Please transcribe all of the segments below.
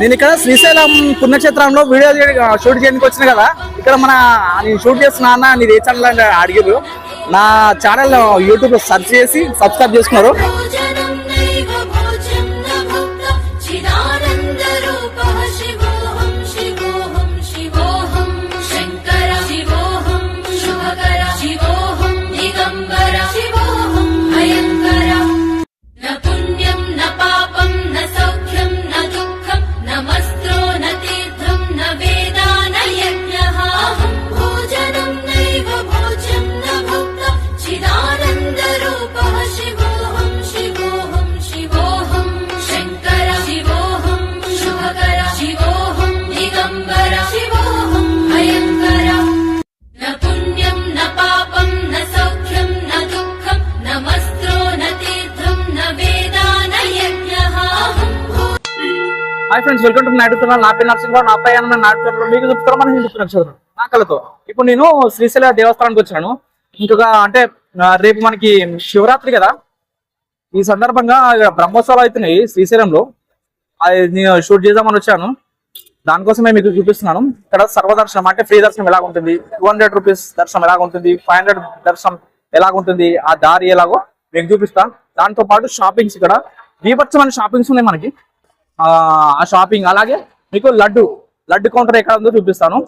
నేను ఇక్కడ శ్రీశైలం పుణ్యక్షేత్రంలో వీడియో షూట్ చేయడానికి వచ్చిన కదా ఇక్కడ మన నేను షూట్ చేస్తున్నా అన్న నీది ఏ ఛానల్ అని అడిగారు నా ఛానల్ యూట్యూబ్లో సెర్చ్ చేసి సబ్స్క్రైబ్ చేసుకున్నారు. ఫ్రెండ్స్ నా పేరు నరసింహరావు నా పై అన్న నాయుడు మీకు చూపుతారు మన హిందూ నక్షత్రం నా కళతో ఇప్పుడు నేను శ్రీశైల దేవస్థానానికి వచ్చాను. ఇంకొక అంటే రేపు మనకి శివరాత్రి కదా. ఈ సందర్భంగా బ్రహ్మోత్సవాలు అవుతున్నాయి శ్రీశైలంలో. అది నేను షూట్ చేద్దామని వచ్చాను. దానికోసమే మీకు చూపిస్తున్నాను. ఇక్కడ సర్వదర్శనం అంటే ఫ్రీ దర్శనం ఎలా ఉంటుంది? టూ హండ్రెడ్ రూపీస్ దర్శనం ఎలా ఉంటుంది? ఫైవ్ హండ్రెడ్ దర్శనం ఎలా ఉంటుంది? ఆ దారి ఎలాగో మీకు చూపిస్తాను దాంతో పాటు షాపింగ్స్ ఇక్కడ. బీభత్సమైన షాపింగ్స్ ఉన్నాయి మనకి. ఆ షాపింగ్ అలాగే మీకు లడ్డు లడ్డు కౌంటర్ ఎక్కడ ఉందో చూపిస్తాను.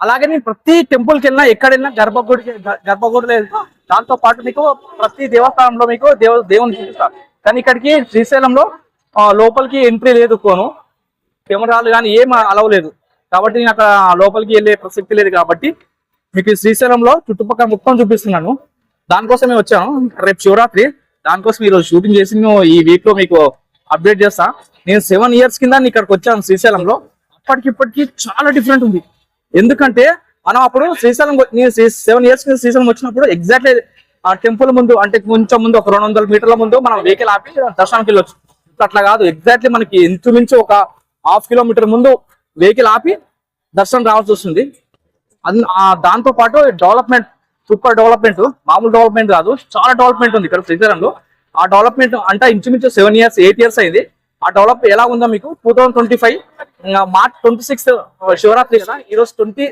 అలాగే నేను ప్రతి టెంపుల్కి వెళ్ళినా ఎక్కడైనా గర్భగుడికి గర్భగుడిలో వెళ్తా దాంతో పాటు మీకు ప్రతి దేవస్థానంలో మీకు దేవ దేవుని చూపిస్తాను కానీ ఇక్కడికి శ్రీశైలంలో లోపలికి ఎంట్రీ లేదు కోను. కెమెరాలు కానీ ఏం అలవలేదు కాబట్టి నేను అక్కడ లోపలికి వెళ్ళే ప్రసక్తి లేదు కాబట్టి మీకు శ్రీశైలంలో చుట్టుపక్కల మొత్తం చూపిస్తున్నాను. దానికోసమే వచ్చాను. రేపు శివరాత్రి. దానికోసం ఈరోజు షూటింగ్ చేసి నేను ఈ వీక్లో మీకు అప్డేట్ చేస్తాను నేను సెవెన్ ఇయర్స్ కింద నేను ఇక్కడికి వచ్చాను శ్రీశైలంలో. అప్పటికిప్పటికి చాలా డిఫరెంట్ ఉంది. ఎందుకంటే మనం అప్పుడు శ్రీశైలం నేను సెవెన్ ఇయర్స్ కింద శ్రీశైలం వచ్చినప్పుడు ఎగ్జాక్ట్లీ ఆ టెంపుల్ ముందు అంటే కొంచెం ముందు ఒక రెండు వందల మీటర్ల ముందు మనం వెహికల్ ఆపి దర్శనానికి వెళ్ళొచ్చు. అట్లా కాదు. ఎగ్జాక్ట్లీ మనకి ఇంచుమించు ఒక హాఫ్ కిలోమీటర్ ముందు వెహికల్ ఆపి దర్శనం రావాల్సి వస్తుంది. అన్- దాంతో పాటు డెవలప్మెంట్ సూపర్ డెవలప్మెంట్ మామూలు డెవలప్మెంట్ కాదు. చాలా డెవలప్మెంట్ ఉంది ఇక్కడ శ్రీశైలంలో. ఆ డెవలప్మెంట్ అంటే ఇంచుమించు సెవెన్ ఇయర్స్ ఎయిట్ ఇయర్స్ అయింది. ఆ డెవలప్ ఎలా ఉందో మీకు two thousand twenty five March twenty sixth Shivaratri కదా ఈరోజు ట్వంటీ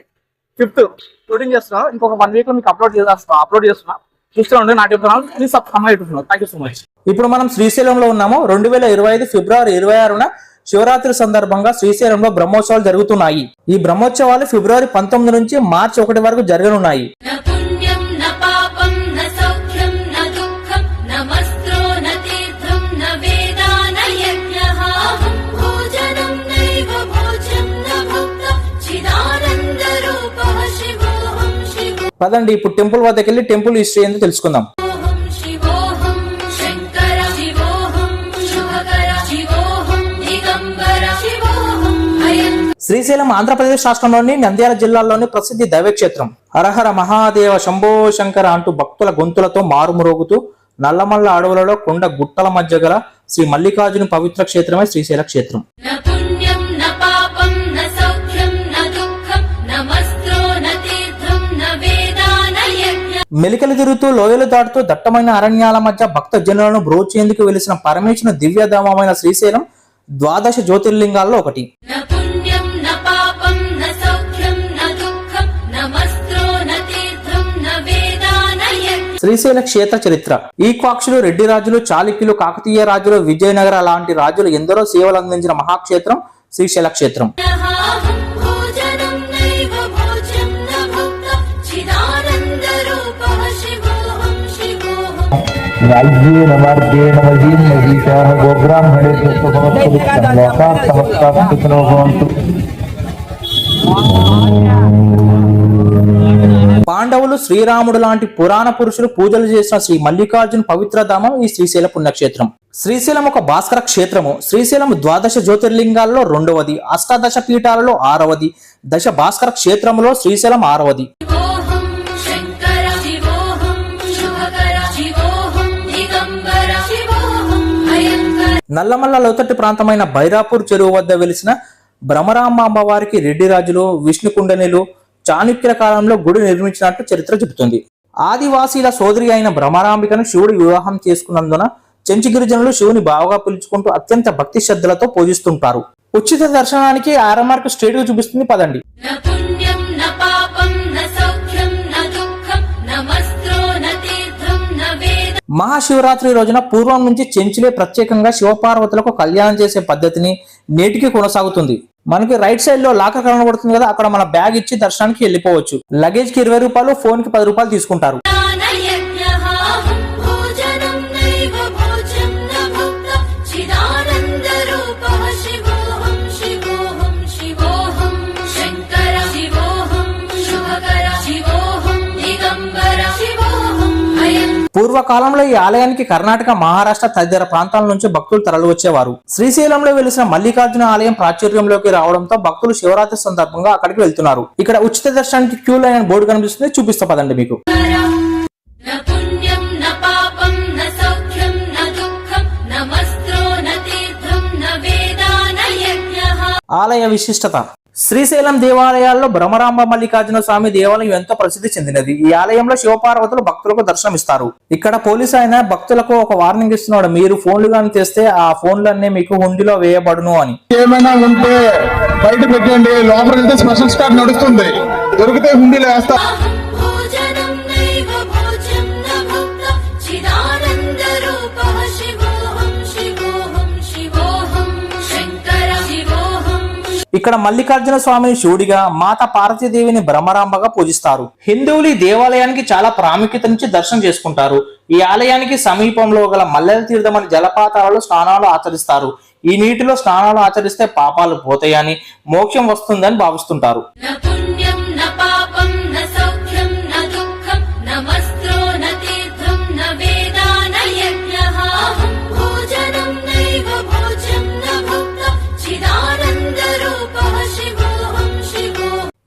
ఫిఫ్త్ షూటింగ్ చేస్తున్నాను ఇంకొక వన్ వీక్లో మీకు అప్లోడ్ చేస్తా అప్లోడ్ చేస్తున్నా. చూస్తూ నా నాటి please subscribe thank you so much ఇప్పుడు మనం శ్రీశైలంలో ఉన్నాము. రెండు వేల ఇరవై ఐదు ఫిబ్రవరి ఇరవై ఆరున శివరాత్రి సందర్భంగా శ్రీశైలంలో బ్రహ్మోత్సవాలు జరుగుతున్నాయి. ఈ బ్రహ్మోత్సవాలు ఫిబ్రవరి పంతొమ్మిది నుంచి మార్చి ఒకటి వరకు జరగనున్నాయి. పదండి ఇప్పుడు టెంపుల్ వద్దకు వెళ్ళి టెంపుల్ హిస్టరీ ఏందో తెలుసుకుందాం. శ్రీశైలం ఆంధ్రప్రదేశ్ రాష్ట్రంలోని నంద్యాల జిల్లాలోని ప్రసిద్ధి దైవక్షేత్రం. హరహర మహాదేవ శంభో శంకర అంటూ భక్తుల గొంతులతో మారుమురోగుతూ నల్లమల్ల అడవులలో కొండ గుట్టల మధ్య గల శ్రీ మల్లికార్జున పవిత్ర క్షేత్రమే శ్రీశైల క్షేత్రం. మెలికలు తిరుగుతూ లోయలు దాటుతూ దట్టమైన అరణ్యాల మధ్య భక్త జనులను బ్రోచేందుకు వెలిసిన పరమేశ్వర దివ్యధామమైన శ్రీశైలం ద్వాదశ జ్యోతిర్లింగాల్లో ఒకటి. శ్రీశైల క్షేత్ర చరిత్ర. ఈ రెడ్డి రాజులు చాళుక్యులు కాకతీయ రాజులు విజయనగర లాంటి రాజులు ఎందరో సేవలు అందించిన మహాక్షేత్రం శ్రీశైల క్షేత్రం. शिवोऽहं राज्येन मार्गेण महीं महिषाः गोब्राह्मणेभ्यः सुखमस्तुभ्यं लोकाः समस्ताः सुखिनो भवन्तु పాండవులు శ్రీరాముడు లాంటి పురాణ పురుషులు పూజలు చేసిన శ్రీ మల్లికార్జున పవిత్ర ధామం ఈ శ్రీశైల పుణ్యక్షేత్రం శ్రీశైలం ఒక భాస్కర క్షేత్రము శ్రీశైలం ద్వాదశ జ్యోతిర్లింగాల్లో రెండవది అష్టాదశ పీఠాలలో ఆరవది దశ భాస్కర క్షేత్రములో శ్రీశైలం ఆరవది నల్లమల్ల లోతట్టు ప్రాంతమైన బైరాపూర్ చెరువు వద్ద వెలిసిన భ్రమరామ్మ అమ్మవారికి రెడ్డి రాజులు విష్ణుకుండనిలు చాణుక్యుల కాలంలో గుడి నిర్మించినట్టు చరిత్ర చెబుతుంది. ఆదివాసీల సోదరి అయిన భ్రమరాంబికను శివుడు వివాహం చేసుకున్నందున చెంచిగిరిజనులు శివుని బావగా పిలుచుకుంటూ అత్యంత భక్తి శ్రద్ధలతో పూజిస్తుంటారు. ఉచిత దర్శనానికి ఆర్ఎంఆర్కు స్ట్రేట్గా చూపిస్తుంది. పదండి. మహాశివరాత్రి రోజున పూర్వం నుంచి చెంచులే ప్రత్యేకంగా శివపార్వతులకు కళ్యాణం చేసే పద్ధతిని నేటికి కొనసాగుతుంది. మనకి రైట్ సైడ్లో లాకర్ కనబడుతుంది కదా అక్కడ మన బ్యాగ్ ఇచ్చి దర్శనానికి వెళ్ళిపోవచ్చు. లగేజ్కి ఇరవై రూపాయలు ఫోన్కి పది రూపాయలు తీసుకుంటారు. పూర్వకాలంలో ఈ ఆలయానికి కర్ణాటక మహారాష్ట్ర తదితర ప్రాంతాల నుంచి భక్తులు తరలివచ్చేవారు. శ్రీశైలంలో వెలిసిన మల్లికార్జున ఆలయం ప్రాచుర్యంలోకి రావడంతో భక్తులు శివరాత్రి సందర్భంగా అక్కడికి వెళ్తున్నారు. ఇక్కడ ఉచిత దర్శనానికి క్యూ లైన్ బోర్డు కనిపిస్తుంది. చూపిస్తా పదండి మీకు. ఆలయ విశిష్టత. శ్రీశైలం దేవాలయాల్లో భ్రమరాంబ మల్లికార్జున స్వామి దేవాలయం ఎంతో ప్రసిద్ధి చెందినది. ఈ ఆలయంలో శివపార్వతులు భక్తులకు దర్శనమిస్తారు. ఇక్కడ పోలీసు ఆయన భక్తులకు ఒక వార్నింగ్ ఇస్తున్నాడు. మీరు ఫోన్లు కానీ తెస్తే ఆ ఫోన్లన్నీ మీకు హుండీలో వేయబడును అని. ఏమైనా ఉంటే బయట పెట్టండి. లోపల స్పెషల్ స్టార్ నడుస్తుంది. దొరికితే హుండీలో వేస్తారు ఇక్కడ మల్లికార్జున స్వామిని శివుడిగా మాత పార్వతీదేవిని బ్రహ్మరాంబగా పూజిస్తారు. హిందువులు ఈ దేవాలయానికి చాలా ప్రాముఖ్యతనిచ్చి దర్శనం చేసుకుంటారు. ఈ ఆలయానికి సమీపంలో గల మల్లెల తీర్థం అనే జలపాతాలలో స్నానాలు ఆచరిస్తారు. ఈ నీటిలో స్నానాలు ఆచరిస్తే పాపాలు పోతాయని మోక్షం వస్తుందని భావిస్తుంటారు.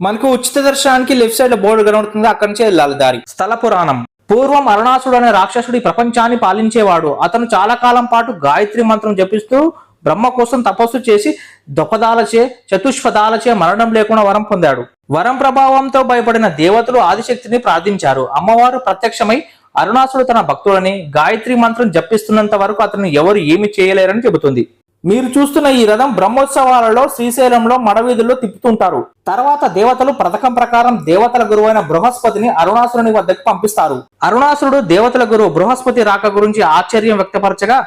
మనకు ఉచిత దర్శనానికి లెఫ్ట్ సైడ్లో బోర్డు కనబడుతుంది. అక్కడి నుంచి వెళ్ళాలి దారి. స్థల పురాణం. పూర్వం అరుణాసుడు అనే రాక్షసుడి ప్రపంచాన్ని పాలించేవాడు. అతను చాలా కాలం పాటు గాయత్రి మంత్రం జపిస్తూ బ్రహ్మ కోసం తపస్సు చేసి దొపదాలచే చతుష్పదాలచే మరణం లేకుండా వరం పొందాడు. వరం ప్రభావంతో భయపడిన దేవతలు ఆదిశక్తిని ప్రార్థించారు. అమ్మవారు ప్రత్యక్షమై అరుణాసుడు తన భక్తులని గాయత్రి మంత్రం జపిస్తున్నంత వరకు అతను ఎవరు ఏమి చేయలేరని చెబుతుంది. మీరు చూస్తున్న ఈ రథం బ్రహ్మోత్సవాలలో శ్రీశైలంలో మడవీధుల్లో తిప్పుతుంటారు. తర్వాత దేవతలు పథకం ప్రకారం దేవతల గురువైన బృహస్పతిని అరుణాసురుని వద్దకు పంపిస్తారు. అరుణాసురుడు దేవతల గురువు బృహస్పతి రాక గురించి ఆశ్చర్యం వ్యక్తపరచగా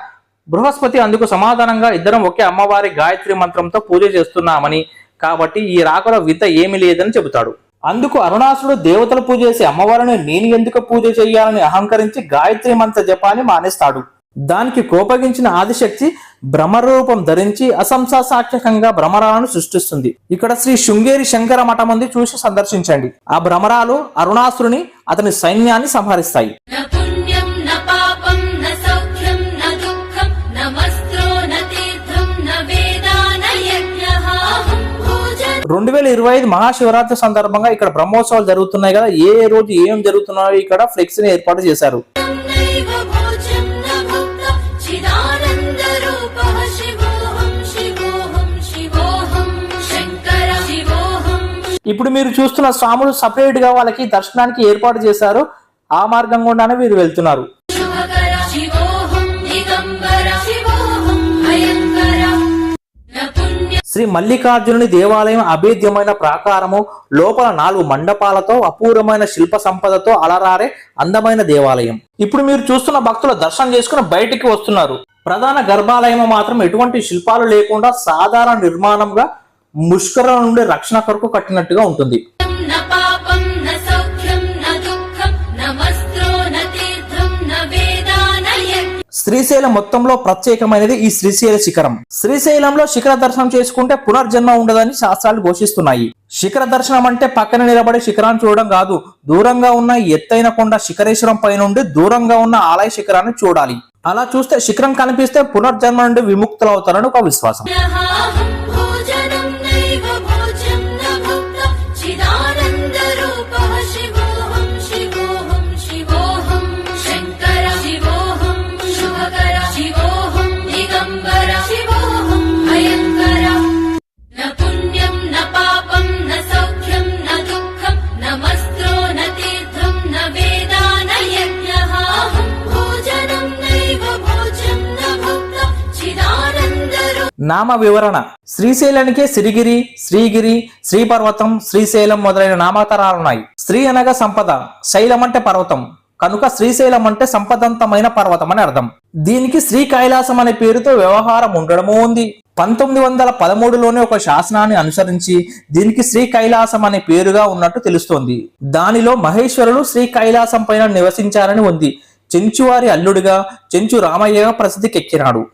బృహస్పతి అందుకు సమాధానంగా ఇద్దరం ఒకే అమ్మవారి గాయత్రి మంత్రంతో పూజ చేస్తున్నామని కాబట్టి ఈ రాకలో వింత ఏమీ లేదని చెబుతాడు. అందుకు అరుణాసుడు దేవతలు పూజ చేసి అమ్మవారిని నేను ఎందుకు పూజ చేయాలని అహంకరించి గాయత్రి మంత్ర జపాన్ని మానేస్తాడు. దానికి కోపగించిన ఆదిశక్తి భ్రమరూపం ధరించి అసంసా సాక్షకంగా భ్రమరాలను సృష్టిస్తుంది. ఇక్కడ శ్రీ శృంగేరి శంకర మఠం ఉంది చూసి సందర్శించండి. ఆ భ్రమరాలు అరుణాసురుని అతని సైన్యాన్ని సంహరిస్తాయి. రెండు వేల ఇరవై ఐదు మహాశివరాత్రి సందర్భంగా ఇక్కడ బ్రహ్మోత్సవాలు జరుగుతున్నాయి కదా ఏ రోజు ఏం జరుగుతున్నాయో ఇక్కడ ఫ్లెక్స్ ఏర్పాటు చేశారు. ఇప్పుడు మీరు చూస్తున్న స్వాములు సపరేట్గా వాళ్ళకి దర్శనానికి ఏర్పాటు చేశారు. ఆ మార్గం గుండానే వీరు వెళ్తున్నారు. శ్రీ మల్లికార్జునుని దేవాలయం అభేద్యమైన ప్రాకారము లోపల నాలుగు మండపాలతో అపూర్వమైన శిల్ప సంపదతో అలరారే అందమైన దేవాలయం. ఇప్పుడు మీరు చూస్తున్న భక్తుల దర్శనం చేసుకుని బయటికి వస్తున్నారు. ప్రధాన గర్భాలయం మాత్రం ఎటువంటి శిల్పాలు లేకుండా సాధారణ నిర్మాణంగా ముష్కరం నుండి రక్షణ కొరకు కట్టినట్టుగా ఉంటుంది. శ్రీశైలం మొత్తంలో ప్రత్యేకమైనది ఈ శ్రీశైల శిఖరం. శ్రీశైలంలో శిఖర దర్శనం చేసుకుంటే పునర్జన్మ ఉండదని శాస్త్రాలు ఘోషిస్తున్నాయి. శిఖర దర్శనం అంటే పక్కన నిలబడి శిఖరాన్ని చూడడం కాదు దూరంగా ఉన్న ఎత్తైన కొండ శిఖరేశ్వరం పైనుండి దూరంగా ఉన్న ఆలయ శిఖరాన్ని చూడాలి. అలా చూస్తే శిఖరం కనిపిస్తే పునర్జన్మ నుండి విముక్తులవుతారని ఒక విశ్వాసం. నామ వివరణ శ్రీశైలానికే సిరిగిరి శ్రీగిరి శ్రీపర్వతం శ్రీశైలం మొదలైన నామాతరాలున్నాయి. శ్రీ అనగా సంపద శైలం అంటే పర్వతం. కనుక శ్రీశైలం అంటే సంపదంతమైన పర్వతం అని అర్థం. దీనికి శ్రీ కైలాసం అనే పేరుతో వ్యవహారం ఉండడమూ ఉంది. పంతొమ్మిది వందల పదమూడులోనే ఒక శాసనాన్ని అనుసరించి దీనికి శ్రీ కైలాసం అనే పేరుగా ఉన్నట్టు తెలుస్తోంది. దానిలో మహేశ్వరులు శ్రీ కైలాసం పైన నివసించారని ఉంది. చెంచువారి అల్లుడిగా చెంచు రామయ్యగా ప్రసిద్ధికెక్కినాడు.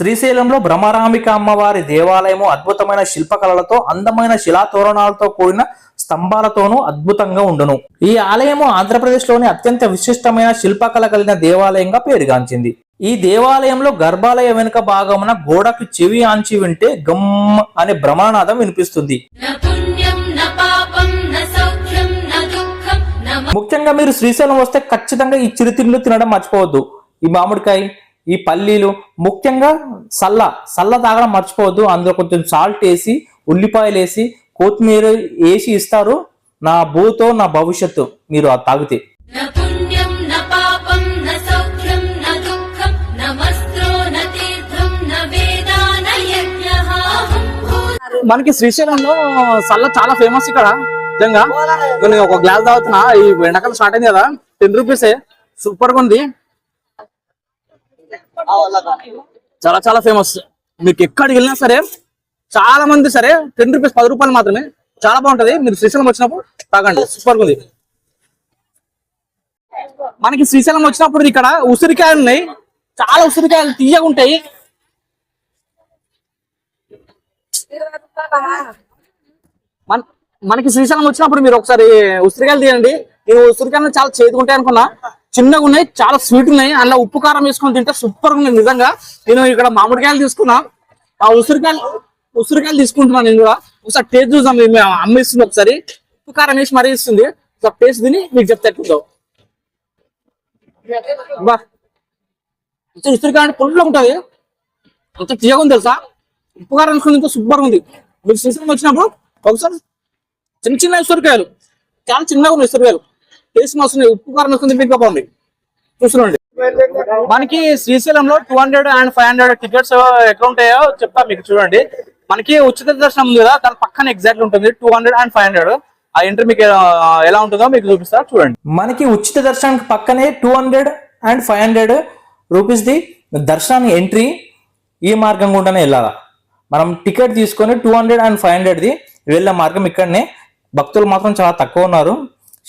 శ్రీశైలంలో బ్రహ్మరామిక అమ్మవారి దేవాలయము అద్భుతమైన శిల్పకళలతో అందమైన శిలాతోరణాలతో కూడిన స్తంభాలతోనూ అద్భుతంగా ఉండును. ఈ ఆలయము ఆంధ్రప్రదేశ్లోని అత్యంత విశిష్టమైన శిల్పకళ కలిగిన దేవాలయంగా పేరుగాంచింది. ఈ దేవాలయంలో గర్భాలయ వెనుక భాగమున గోడకు చెవి ఆంచి వింటే గమ్ అనే భ్రమణనాదం వినిపిస్తుంది. ముఖ్యంగా మీరు శ్రీశైలం వస్తే ఖచ్చితంగా ఈ చిరుతిండ్లు తినడం మర్చిపోవద్దు. ఈ మామిడికాయ ఈ పల్లీలు ముఖ్యంగా సల్ల సల్ల తాగడం మర్చిపోవద్దు. అందులో కొంచెం సాల్ట్ వేసి ఉల్లిపాయలు వేసి కొత్తిమీర వేసి ఇస్తారు. నా భూతో నా భవిష్యత్తు మీరు ఆ తాగితే. మనకి శ్రీశైలంలో సల్ల చాలా ఫేమస్ ఇక్కడ. నిజంగా? ఒక గ్లాస్ తాగుతున్నా. ఈ వెనకాల స్టార్ట్ అయింది కదా? టెన్ రూపీసే. సూపర్గా ఉంది. చాలా చాలా ఫేమస్ మీకు ఎక్కడికి వెళ్ళినా సరే చాలా మంది సరే టెన్ రూపీస్ పది రూపాయలు మాత్రమే. చాలా బాగుంటది. మీరు శ్రీశైలం వచ్చినప్పుడు తాగండి. సూపర్ ఉంది. మనకి శ్రీశైలం వచ్చినప్పుడు ఇక్కడ ఉసిరికాయలు ఉన్నాయి. చాలా ఉసిరికాయలు తీయగా ఉంటాయి. మన మనకి శ్రీశైలం వచ్చినప్పుడు మీరు ఒకసారి ఉసిరికాయలు తీయండి. నేను ఉసిరికాయలు చాలా చేదుకుంటాయి అనుకున్నా. చిన్నగా ఉన్నాయి చాలా స్వీట్ ఉన్నాయి. అందులో ఉప్పు కారం వేసుకొని తింటే సూపర్ ఉన్నాయి నిజంగా. నేను ఇక్కడ మామిడికాయలు తీసుకున్నా. ఆ ఉసిరికాయలు ఉసిరికాయలు తీసుకుంటున్నాను నేను కూడా. ఒకసారి టేస్ట్ చూసాం మేము అమ్మిస్తుంది ఒకసారి. ఉప్పు కారం వేసి మరీ ఇస్తుంది. ఒకసారి టేస్ట్ తిని మీకు చెప్తే ఎట్లుందో. బా. ఉసిరికాయ అంటే పుల్లగా ఉంటుంది. అంత తీయగా ఉంది తెలుసా? ఉప్పు కారం వేసుకుని తింటే సూపర్ ఉంది. మీరు సీజన్ వచ్చినప్పుడు ఒకసారి చిన్న చిన్న ఉసిరికాయలు చాలా చిన్నగా ఉన్నాయి ఉసిరికాయలు. టేస్ట్ వస్తున్నాయి ఉప్పు కారం వేసుకుని తింటే ఇంకా బాగుంది చూసుకోండి మనకి శ్రీశైలంలో two hundred and five hundred tickets ఎక్కడ ఉంటాయో చెప్తా మీకు చూడండి. మనకి ఉచిత దర్శనం ఉంది కదా దాని పక్కన ఎగ్జాక్ట్ ఉంటుంది two hundred and five hundred ఆ ఎంట్రీ మీకు ఎలా ఉంటుందో మీకు చూపిస్తా చూడండి. మనకి ఉచిత దర్శనానికి పక్కనే two hundred and five hundred rupees the దర్శనానికి ఎంట్రీ ఈ మార్గం గుండానే వెళ్ళాలా మనం టికెట్ తీసుకొని టూ హండ్రెడ్ అండ్ ఫైవ్ హండ్రెడ్ది వెళ్ళే మార్గం ఇక్కడనే. భక్తులు మాత్రం చాలా తక్కువ ఉన్నారు.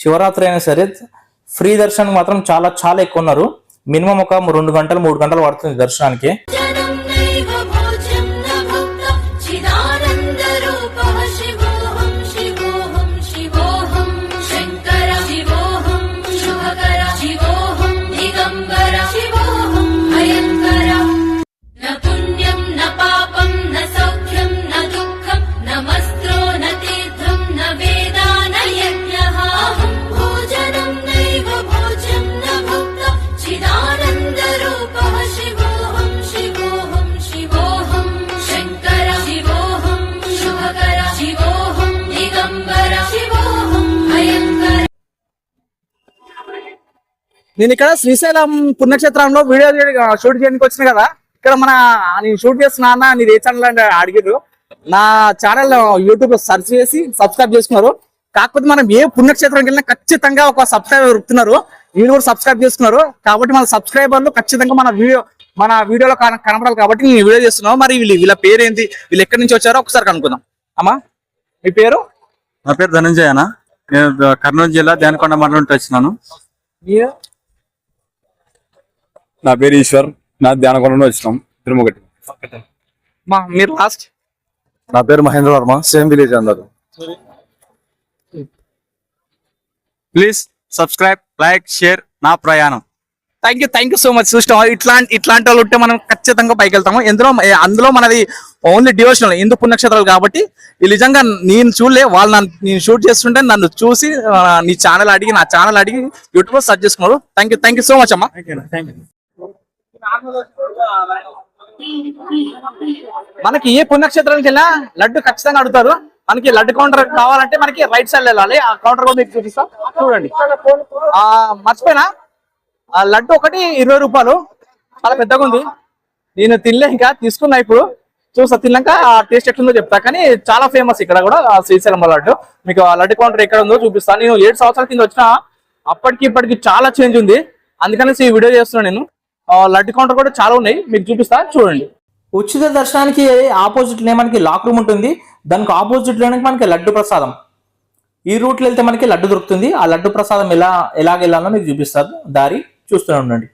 శివరాత్రి అయినా సరే ఫ్రీ దర్శనం మాత్రం చాలా చాలా ఎక్కువ ఉన్నారు. మినిమం ఒక రెండు గంటలు మూడు గంటలు పడుతుంది దర్శనానికి. నేను ఇక్కడ శ్రీశైలం పుణ్యక్షేత్రంలో వీడియో షూట్ చేయడానికి వచ్చిన కదా. ఇక్కడ మన నేను షూట్ చేస్తున్నా నీది ఏ ఛానల్ అంటే అడిగారు నా ఛానల్ యూట్యూబ్లో సెర్చ్ చేసి సబ్స్క్రైబ్ చేసుకున్నారు. కాకపోతే మనం ఏ పుణ్యక్షేత్రంకి వెళ్ళినా ఖచ్చితంగా ఒక సబ్స్క్రైబర్ వృత్తున్నారు. వీళ్ళు కూడా సబ్స్క్రైబ్ చేసుకున్నారు. కాబట్టి మన సబ్స్క్రైబర్లు ఖచ్చితంగా మన వీడియో మన వీడియోలో కన- కనపడాలి కాబట్టి నేను వీడియో చేస్తున్నాను. మరి వీళ్ళు వీళ్ళ పేరు ఏంటి వీళ్ళు ఎక్కడి నుంచి వచ్చారో ఒకసారి కనుక్కుందాం. అమ్మా మీ పేరు? నా పేరు ధనంజయ అన్న. నేను కర్నూలు జిల్లా దేనకొండ మండలం నుంచి వచ్చినాను. నా పేరు ఈశ్వర్. నా ధ్యానకొండ నుండి వచ్చినాం. తిరుమగట్టి మా మీరు లాస్ట్ నా పేరు మహేంద్ర వర్మ. సేమ్ విలేజ్ అందరు. ప్లీజ్ సబ్స్క్రైబ్ లైక్ షేర్ నా ప్రయాణం. Thank you thank you so much చూస్తాం ఇట్లాంటి ఇట్లాంటి వాళ్ళు ఉంటే మనం ఖచ్చితంగా పైకి వెళ్తాము. ఎందులో అందులో మనది ఓన్లీ డివోషనల్ హిందూ పుణ్యక్షేత్రాలు కాబట్టి నిజంగా నేను చూడలే. వాళ్ళు నన్ను నేను షూట్ చేస్తుంటే నన్ను చూసి నీ ఛానల్ అడిగి నా ఛానల్ అడిగి యూట్యూబ్లో సర్చ్ చేసుకున్నారు thank you thank you so much అమ్మా మనకి ఏ పుణ్యక్షేత్రానికి వెళ్ళినా లడ్డు ఖచ్చితంగా అడుగుతారు. మనకి లడ్డు కౌంటర్ కావాలంటే మనకి రైట్ సైడ్ వెళ్ళాలి. ఆ కౌంటర్ కూడా మీకు చూపిస్తాం. చూడండి. ఆ మర్చిపోయినా? ఆ లడ్డు ఒకటి ఇరవై రూపాయలు. చాలా పెద్దగా ఉంది. నేను తినలే ఇంకా తీసుకున్నా ఇప్పుడు. చూస్తా తిన్నాక ఆ టేస్ట్ ఎట్లుందో చెప్తా. కానీ చాలా ఫేమస్ ఇక్కడ కూడా ఆ శ్రీశైలం లడ్డు. మీకు ఆ లడ్డు కౌంటర్ ఎక్కడ ఉందో చూపిస్తాను నేను ఏడు సంవత్సరాల కింద వచ్చిన అప్పటికి ఇప్పటికి చాలా చేంజ్ ఉంది. అందుకనేసి ఈ వీడియో చేస్తున్నాను నేను. లడ్డు కౌంటర్ కూడా చాలా ఉన్నాయి. మీకు చూపిస్తా చూడండి. ఉచిత దర్శనానికి ఆపోజిట్లో మనకి లాక్ రూమ్ ఉంటుంది. దానికి ఆపోజిట్లోనే మనకి లడ్డు ప్రసాదం. ఈ రూట్లో వెళ్తే మనకి లడ్డు దొరుకుతుంది. ఆ లడ్డు ప్రసాదం ఎలా ఎలాగ వెళ్ళాలో మీకు చూపిస్తారు దారి చూస్తూనే ఉండండి.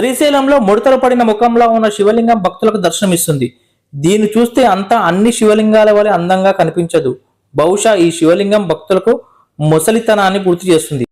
శ్రీశైలంలో ముడతలు పడిన ముఖంలో ఉన్న శివలింగం భక్తులకు దర్శనమిస్తుంది. దీన్ని చూస్తే అంతా అన్ని శివలింగాల వలె అందంగా కనిపించదు. బహుశా ఈ శివలింగం భక్తులకు ముసలితనాన్ని గుర్తు చేస్తుంది.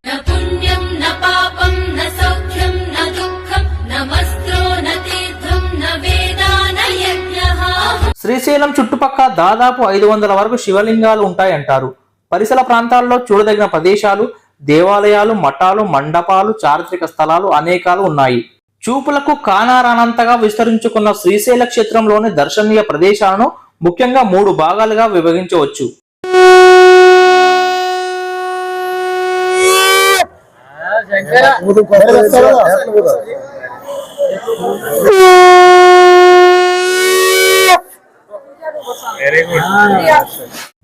శ్రీశైలం చుట్టుపక్క దాదాపు ఐదు వందల వరకు శివలింగాలు ఉంటాయంటారు. పరిసర ప్రాంతాల్లో చూడదగిన ప్రదేశాలు దేవాలయాలు మఠాలు మండపాలు చారిత్రక స్థలాలు అనేకాలు ఉన్నాయి. చూపులకు కానారానంతగా విస్తరించుకున్న శ్రీశైల క్షేత్రంలోని దర్శనీయ ప్రదేశాలను ముఖ్యంగా మూడు భాగాలుగా విభజించవచ్చు.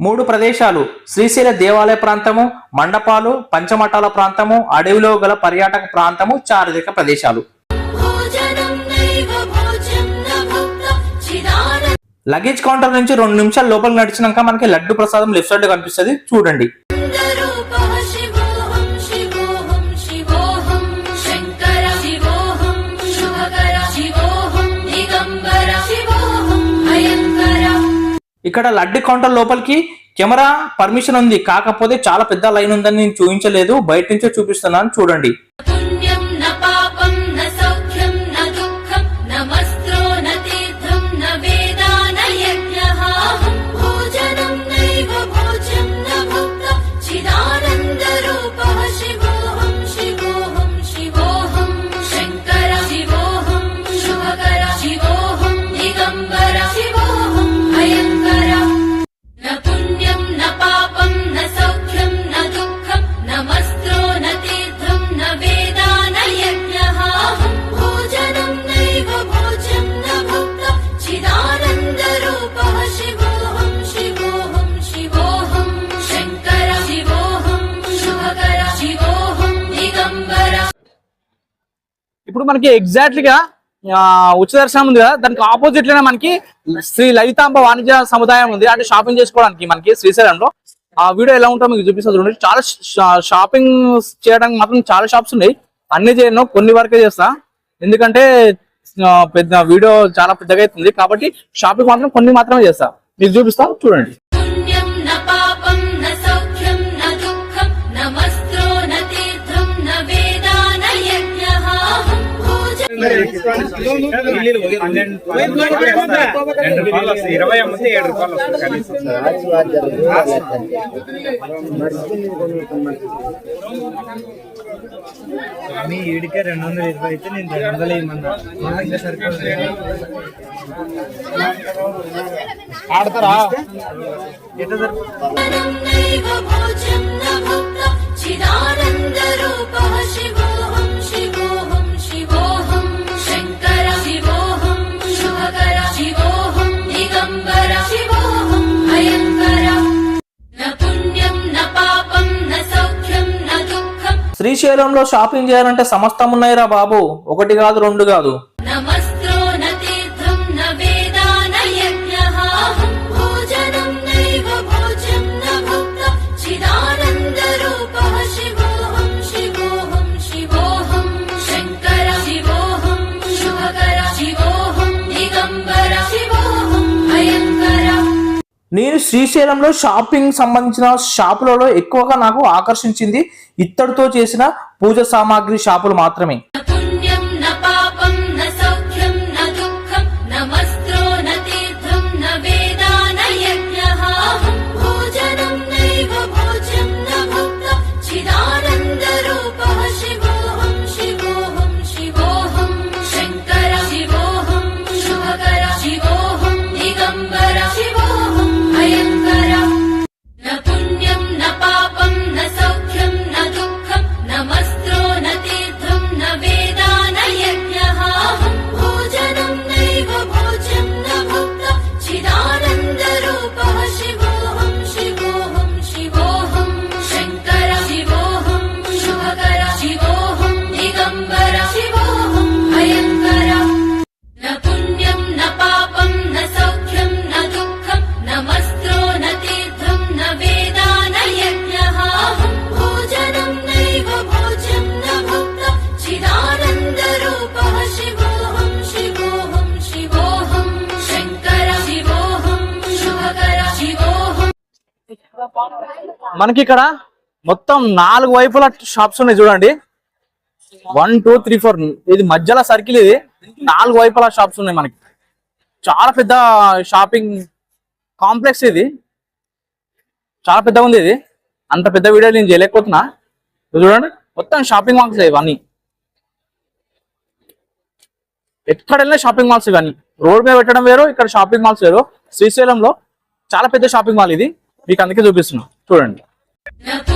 మూడు ప్రదేశాలు శ్రీశైల దేవాలయ ప్రాంతము మండపాలు పంచమఠాల ప్రాంతము అడవిలో గల పర్యాటక ప్రాంతము చారిత్రక ప్రదేశాలు. లగేజ్ కౌంటర్ నుంచి రెండు నిమిషాలు లోపల నడిచినాక మనకి లడ్డు ప్రసాదం లెఫ్ట్ సైడ్ కనిపిస్తుంది. చూడండి. ఇక్కడ లడ్డు కౌంటర్ లోపలికి కెమెరా పర్మిషన్ ఉంది. కాకపోతే చాలా పెద్ద లైన్ ఉందని నేను చూపించలేదు. బయట నుంచే చూపిస్తున్నాను. చూడండి. మనకి ఎగ్జాక్ట్గా ఉచిత దర్శనం ఉంది కదా దానికి ఆపోజిట్లోనే మనకి శ్రీ లలితాంబ వాణిజ్య సముదాయం ఉంది. అంటే షాపింగ్ చేసుకోవడానికి మనకి శ్రీశైలంలో. ఆ వీడియో ఎలా ఉంటుందో మీకు చూపిస్తుంది చూడండి. చాలా షాపింగ్ చేయడానికి మాత్రం చాలా షాప్స్ ఉన్నాయి. అన్ని చేయను కొన్ని వరకే చేస్తా. ఎందుకంటే పెద్ద వీడియో చాలా పెద్దగా అవుతుంది. కాబట్టి షాపింగ్ మాత్రం కొన్ని మాత్రమే చేస్తా. మీకు చూపిస్తాను చూడండి. రెండు ఇరవై అమ్మితే ఏడు రూపాయలు రెండు వందల ఇరవై అయితే నేను రెండు వందల ఇవ్వమన్నా ఆడతారా? చిదానంద రూప శివోహం శివోహం శివోహం శ్రీశైలంలో షాపింగ్ చేయాలంటే సమస్తం ఉన్నాయిరా బాబు. ఒకటి కాదు రెండు కాదు. నేను శ్రీశైలంలో షాపింగ్ సంబంధించిన షాపులలో ఎక్కువగా నాకు ఆకర్షించింది ఇత్తడితో చేసిన పూజ సామాగ్రి షాపులు మాత్రమే. మనకి ఇక్కడ మొత్తం నాలుగు వైపుల షాప్స్ ఉన్నాయి చూడండి. వన్ టూ త్రీ ఫోర్ ఇది మధ్యలో సర్కిల్ ఇది. నాలుగు వైపుల షాప్స్ ఉన్నాయి మనకి. చాలా పెద్ద షాపింగ్ కాంప్లెక్స్ ఇది. చాలా పెద్దగా ఉంది ఇది. అంత పెద్ద వీడియో నేను చేయలేకపోతున్నా. చూడండి. మొత్తం షాపింగ్ మాల్స్ ఇవన్నీ. ఎక్కడ వెళ్ళినా షాపింగ్ మాల్స్ ఇవన్నీ. రోడ్ మీద పెట్టడం వేరు ఇక్కడ షాపింగ్ మాల్స్ వేరు. శ్రీశైలంలో చాలా పెద్ద షాపింగ్ మాల్ ఇది. మీకు అందుకే చూపిస్తున్నా. చూడండి. No.